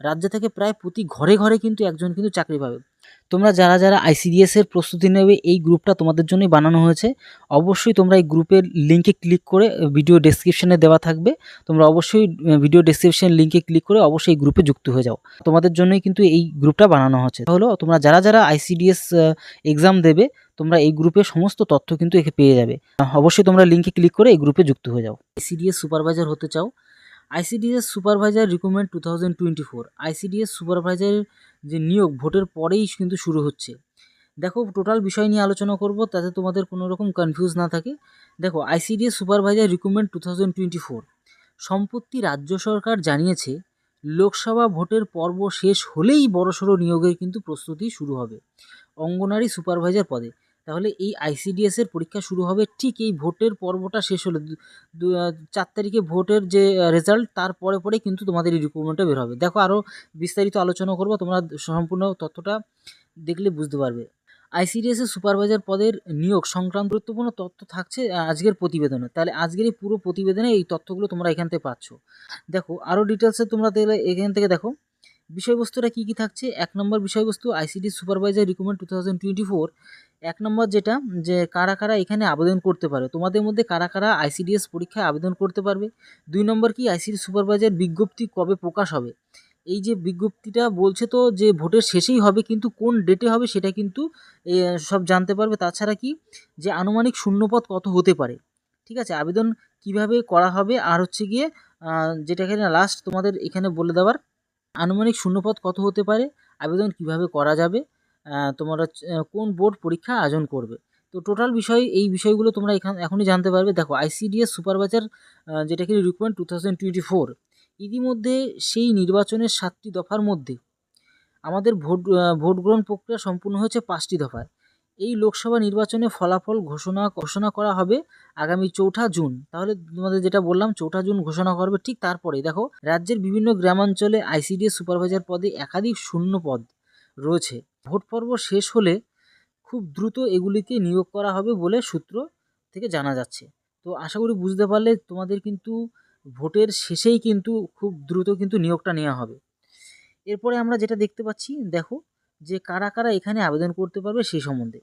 রাজ্য থেকে প্রায় প্রতি ঘরে ঘরে কিন্তু একজন কিন্তু চাকরি পাবে। তোমরা যারা যারা আইসিডিএস এর প্রস্তুতি নেবে, এই গ্রুপটা তোমাদের জন্যই বানানো হয়েছে। অবশ্যই তোমরা এই গ্রুপের লিঙ্কে ক্লিক করে ভিডিও ডেসক্রিপশনে দেওয়া থাকবে। তোমরা অবশ্যই ভিডিও ডেসক্রিপশন লিঙ্কে ক্লিক করে অবশ্যই এই গ্রুপে যুক্ত হয়ে যাও। তোমাদের জন্যই কিন্তু এই গ্রুপটা বানানো হচ্ছে। হলো, তোমরা যারা যারা আইসিডিএস এক্সাম দেবে, তোমরা এই গ্রুপে সমস্ত তথ্য কিন্তু একে পেয়ে যাবে। অবশ্যই তোমরা লিঙ্কে ক্লিক করে এই গ্রুপে যুক্ত হয়ে যাও। আইসিডিএস সুপারভাইজার হতে চাও ICDS supervisor recruitment two thousand twenty four. ICDS সুপারভাইজারের যে নিয়োগ, ভোটের পরেই কিন্তু শুরু হচ্ছে। দেখো, টোটাল বিষয় নিয়ে আলোচনা করব, তাতে তোমাদের কোনো রকম কনফিউজ না থাকে। দেখো, ICDS supervisor recruitment two thousand twenty four. সম্প্রতি রাজ্য সরকার জানিয়েছে, লোকসভা ভোটের পর্ব শেষ হলেই বড়সড় নিয়োগের কিন্তু প্রস্তুতি শুরু হবে। অঙ্গনারী সুপারভাইজার পদে। তাহলে এই আইসিডিএসের পরীক্ষা শুরু হবে ঠিক এই ভোটের পর্বটা শেষ হলে। চার তারিখে ভোটের যে রেজাল্ট তার পরে পরে কিন্তু তোমাদের এই রিক্রুটমেন্টটা বের হবে। দেখো আরও বিস্তারিত আলোচনা করব, তোমরা সম্পূর্ণ তথ্যটা দেখলে বুঝতে পারবে। আইসিডিএস এর সুপারভাইজার পদের নিয়োগ সংক্রান্ত গুরুত্বপূর্ণ তথ্য থাকছে আজকের প্রতিবেদনে। তাহলে আজকের এই পুরো প্রতিবেদনে এই তথ্যগুলো তোমরা এখান থেকে পাচ্ছ। দেখো আরও ডিটেলসে তোমরা এখান থেকে দেখো। বিষয়বস্তুটা কী কী থাকছে? এক নম্বর বিষয়বস্তু ICD supervisor recruitment two thousand twenty four এক নম্বর যেটা, যে কারা কারা এখানে আবেদন করতে পারে? তোমাদের মধ্যে কারা কারা আইসিডিএস পরীক্ষায় আবেদন করতে পারবে? দুই নম্বর কি আইসিডি সুপারভাইজার বিজ্ঞপ্তি কবে প্রকাশ হবে? এই যে বিজ্ঞপ্তিটা বলছে তো যে ভোটের শেষেই হবে, কিন্তু কোন ডেটে হবে সেটা কিন্তু সব জানতে পারবে। তাছাড়া কি, যে আনুমানিক শূন্যপদ কত হতে পারে? ঠিক আছে, আবেদন কীভাবে করা হবে? আর হচ্ছে গিয়ে যেটা এখানে লাস্ট তোমাদের এখানে বলে দেওয়ার আনুমানিক শূন্যপদ কত হতে পারে? আবেদন কীভাবে করা যাবে? তোমরা কোন বোর্ড পরীক্ষা আয়োজন করবে? তো টোটাল বিষয়, এই বিষয়গুলো তোমরা এখান, এখনই জানতে পারবে। দেখো আইসিডিএস সুপারভাইজার যেটা কি recruitment two thousand twenty four ইতিমধ্যে সেই নির্বাচনের সাতটি দফার মধ্যে আমাদের ভোট ভোট গ্রহণ প্রক্রিয়া সম্পূর্ণ হয়েছে পাঁচটি দফায়। এই লোকসভা নির্বাচনে ফলাফল ঘোষণা ঘোষণা করা হবে আগামী চৌঠা জুন। তাহলে তোমাদের যেটা বললাম, চৌঠা জুন ঘোষণা করবে ঠিক তারপরে দেখো, রাজ্যের বিভিন্ন গ্রামাঞ্চলে আইসিডিএস সুপারভাইজার পদে একাধিক শূন্য পদ রয়েছে। ভোট পর্ব শেষ হলে খুব দ্রুত এগুলিকে নিয়োগ করা হবে বলে সূত্র থেকে জানা যাচ্ছে। তো আশা করি বুঝতে পারলে তোমাদের কিন্তু ভোটের শেষেই কিন্তু খুব দ্রুত কিন্তু নিয়োগটা নেওয়া হবে। এরপরে আমরা যেটা দেখতে পাচ্ছি, দেখো যে কারা কারা এখানে আবেদন করতে পারবে সেই সম্বন্ধে।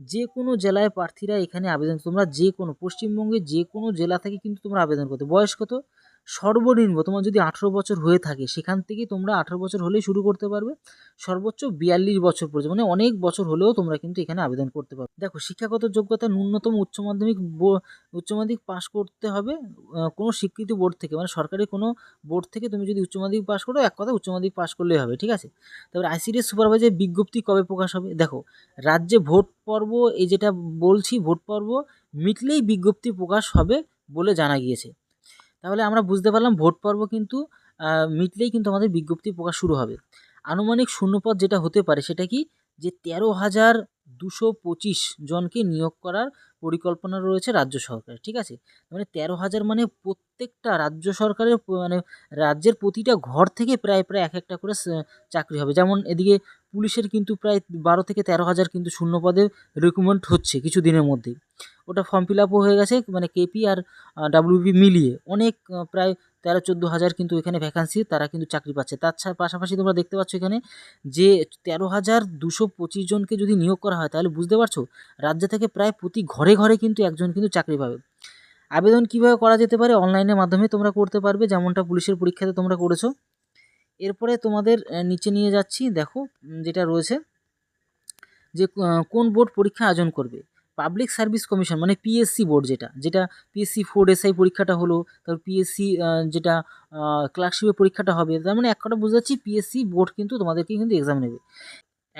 যে কোনো জেলায় প্রার্থীরা এখানে আবেদন, তোমরা যে কোনো পশ্চিমবঙ্গে যে কোনো জেলা থেকে কিন্তু তোমরা আবেদন করতে, বয়স কত? সর্বনিম্ন তোমার যদি আঠেরো বছর হয়ে থাকে, সেখান থেকে তোমরা আঠেরো বছর হলেই শুরু করতে পারবে। সর্বোচ্চ বিয়াল্লিশ বছর পর্যন্ত মানে অনেক বছর হলেও তোমরা কিন্তু এখানে আবেদন করতে পারবে। দেখো, শিক্ষাগত যোগ্যতা ন্যূনতম উচ্চ মাধ্যমিক উচ্চ মাধ্যমিক পাস করতে হবে কোনো স্বীকৃতি বোর্ড থেকে মানে সরকারি কোনো বোর্ড থেকে তুমি যদি উচ্চ মাধ্যমিক পাস করো, এক কথা উচ্চ মাধ্যমিক পাস করলেই হবে, ঠিক আছে? তারপরে আইসিডিএস সুপারভাইজার বিজ্ঞপ্তি কবে প্রকাশ হবে? দেখো, রাজ্যে ভোট পর্ব, এই যেটা বলছি, ভোট পর্ব মিটলেই বিজ্ঞপ্তি প্রকাশ হবে বলে জানা গিয়েছে। তাহলে আমরা বুঝতে পারলাম ভোট পর্ব কিন্তু মিটলেই কিন্তু আমাদের বিজ্ঞপ্তি প্রকাশ শুরু হবে। আনুমানিক শূন্যপদ যেটা হতে পারে সেটা কি? যে তেরো হাজার দুশো পঁচিশ জনকে নিয়োগ করার পরিকল্পনা রয়েছে রাজ্য সরকারের, ঠিক আছে? মানে তেরো হাজার মানে প্রত্যেকটা রাজ্য সরকারের মানে রাজ্যের প্রতিটা ঘর থেকে প্রায় প্রায় এক একটা করে চাকরি হবে। যেমন এদিকে পুলিশের কিন্তু প্রায় বারো থেকে তেরো হাজার কিন্তু শূন্য পদে রিক্রুটমেন্ট হচ্ছে কিছু দিনের মধ্যেই। ওটা ফর্ম ফিল আপও হয়ে গেছে মানে কেপি আর ডাব্লিউবি মিলিয়ে অনেক প্রায় তেরো চোদ্দ হাজার কিন্তু এখানে ভ্যাকান্সি তারা কিন্তু চাকরি পাচ্ছে। ছা- পাশাপাশি তোমরা দেখতে পাচ্ছ এখানে যে তেরো হাজার দুশো পঁচিশ জনকে যদি নিয়োগ করা হয়, তাহলে বুঝতে পারছ রাজ্য থেকে প্রায় প্রতি ঘরে ঘরে ঘরে কিন্তু একজন কিন্তু চাকরি পাবে। আবেদন কীভাবে করা যেতে পারে অনলাইনের মাধ্যমে তোমরা করতে পারবে, যেমনটা পুলিশের পরীক্ষাতে তোমরা করেছ। এরপরে তোমাদের নিচে নিয়ে যাচ্ছি, দেখো যেটা রয়েছে, যে কোন বোর্ড পরীক্ষা আয়োজন করবে? পাবলিক সার্ভিস কমিশন মানে পিএসসি বোর্ড যেটা যেটা পিএসসি ফোর এসআই পরীক্ষাটা হলো তারপর পিএসসি যেটা ক্লার্কশিপের পরীক্ষাটা হবে, তার মানে এক কথা বুঝতে পারছি পিএসসি বোর্ড কিন্তু তোমাদেরকে কিন্তু এক্সাম নেবে।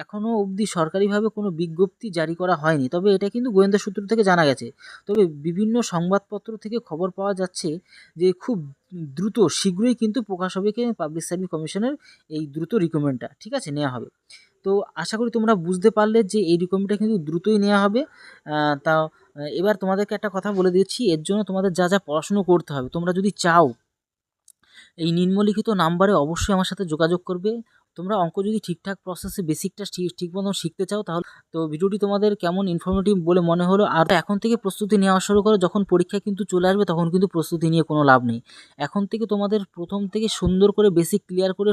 এখনও অবধি সরকারিভাবে কোনো বিজ্ঞপ্তি জারি করা হয়নি। তবে এটা কিন্তু গোয়েন্দা সূত্র থেকে জানা গেছে। তবে বিভিন্ন সংবাদপত্র থেকে খবর পাওয়া যাচ্ছে যে খুব দ্রুত, শীঘ্রই কিন্তু প্রকাশ হবে কি পাবলিক সার্ভিস কমিশনের এই দ্রুত রিকমেন্ডটা ঠিক আছে? নেওয়া হবে। তো আশা করি তোমরা বুঝতে পারলে যে এই রিকমেন্ডটা কিন্তু দ্রুতই নেওয়া হবে। তা, এবার তোমাদেরকে একটা কথা বলে দিচ্ছি, এর জন্য তোমাদের যা যা পড়াশুনো করতে হবে। তোমরা যদি চাও, এই নিম্নলিখিত নাম্বারে অবশ্যই আমার সাথে যোগাযোগ করবে। তোমরা অঙ্ক যদি ঠিকঠাক প্রসেসে বেসিকটা ঠিক মতন শিখতে চাও তাহলে তো ভিডিওটি তোমাদের কেমন ইনফরমেটিভ বলে মনে হলো। আর এখন থেকে প্রস্তুতি নেওয়া শুরু করো, যখন পরীক্ষা কিন্তু চলে আসবে তখন কিন্তু প্রস্তুতি নিয়ে কোনো লাভ নেই। এখন থেকে তোমাদের প্রথম থেকে সুন্দর করে বেসিক ক্লিয়ার করে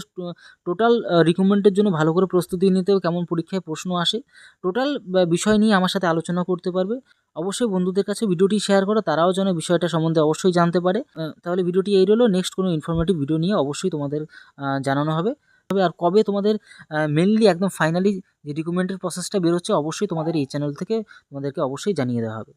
টোটাল রিকমেন্ডের জন্য ভালো করে প্রস্তুতি নিতে হবে, কেমন পরীক্ষায় প্রশ্ন আসে। টোটাল বিষয় নিয়ে আমার সাথে আলোচনা করতে পারবে। অবশ্যই বন্ধুদের কাছে ভিডিওটি শেয়ার করো, তারাও যেন বিষয়টা সম্বন্ধে অবশ্যই জানতে পারে। তাহলে ভিডিওটি এই রইল। নেক্সট কোনো ইনফরমেটিভ ভিডিও নিয়ে অবশ্যই তোমাদের জানানো হবে। তবে আর কবে তোমাদের মেনলি একদম ফাইনালি যে রিক্রুটমেন্টের প্রসেসটা বেরোচ্ছে, অবশ্যই তোমাদের এই চ্যানেল থেকে তোমাদেরকে অবশ্যই জানিয়ে দেওয়া হবে।